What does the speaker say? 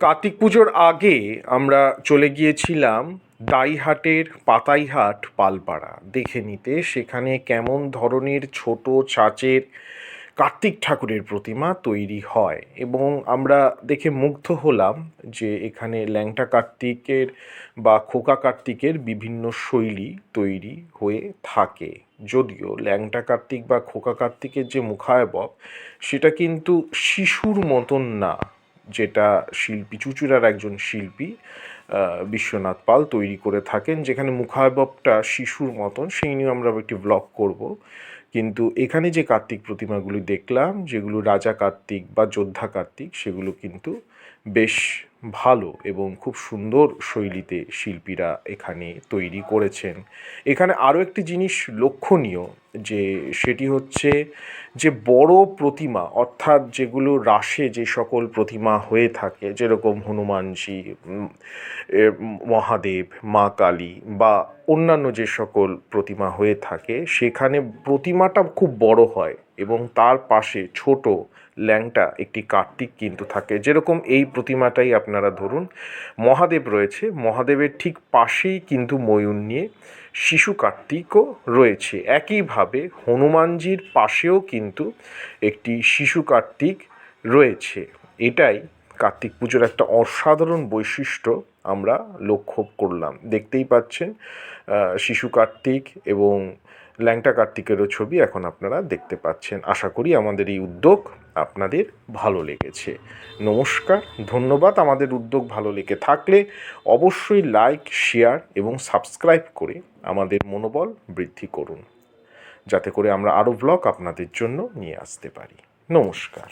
কার্তিক পুজোর আগে আমরা চলে গিয়েছিলাম দাইহাটের পাতাইহাট পালপাড়া। দেখে নিতে সেখানে কেমন ধরনের ছোট ছাঁচের কার্তিক ঠাকুরের প্রতিমা তৈরি হয় এবং আমরা দেখে মুগ্ধ হলাম যে এখানে ল্যাংটা কার্তিকের বা খোকা কার্তিকের বিভিন্ন শৈলী তৈরি হয়ে থাকে। যদিও ল্যাংটা কার্তিক বা খোকা কার্তিকের যে মুখায়বব সেটা কিন্তু শিশুর মতন না। যেটা শিল্পী, চুচুড়ার একজন শিল্পী বিশ্বনাথ পাল তৈরি করে থাকেন, যেখানে মুখাববটা শিশুর মতন। সেই নিয়ে আমরা একটি ব্লগ করব। কিন্তু এখানে যে কার্তিক প্রতিমাগুলি দেখলাম, যেগুলো রাজা কার্তিক বা যোদ্ধা কার্তিক, সেগুলো কিন্তু বেশ ভালো এবং খুব সুন্দর শৈলীতে শিল্পীরা এখানে তৈরি করেছেন। এখানে আরও একটি জিনিস লক্ষণীয় যে সেটি হচ্ছে যে বড় প্রতিমা, অর্থাৎ যেগুলো রাসে যে সকল প্রতিমা হয়ে থাকে, যেরকম হনুমানজি মহাদেব, মা কালী বা অন্যান্য যে সকল প্রতিমা হয়ে থাকে, সেখানে প্রতিমাটা খুব বড় হয় এবং তার পাশে ছোট ল্যাংটা একটি কার্তিক কিন্তু থাকে। যেরকম এই প্রতিমাটাই আপনারা ধরুন, মহাদেব রয়েছে, মহাদেবের ঠিক পাশেই কিন্তু ময়ূর নিয়ে শিশু কার্তিকও রয়েছে। একইভাবে হনুমানজির পাশেও কিন্তু একটি শিশু কার্তিক রয়েছে। এটাই কার্তিক পুজোর একটা অসাধারণ বৈশিষ্ট্য। আমরা লক্ষ্য করলাম। দেখতেই পাচ্ছেন শিশু কার্তিক এবং ল্যাংটা কার্তিকেরও ছবি এখন আপনারা দেখতে পাচ্ছেন। আশা করি আমাদের এই উদ্যোগ আপনাদের ভালো লেগেছে। নমস্কার, ধন্যবাদ। আমাদের উদ্যোগ ভালো লেগে থাকলে অবশ্যই লাইক, শেয়ার এবং সাবস্ক্রাইব করে আমাদের মনোবল বৃদ্ধি করুন। যাতে করে আমরা আরও ব্লগ আপনাদের জন্য নিয়ে আসতে পারি। নমস্কার।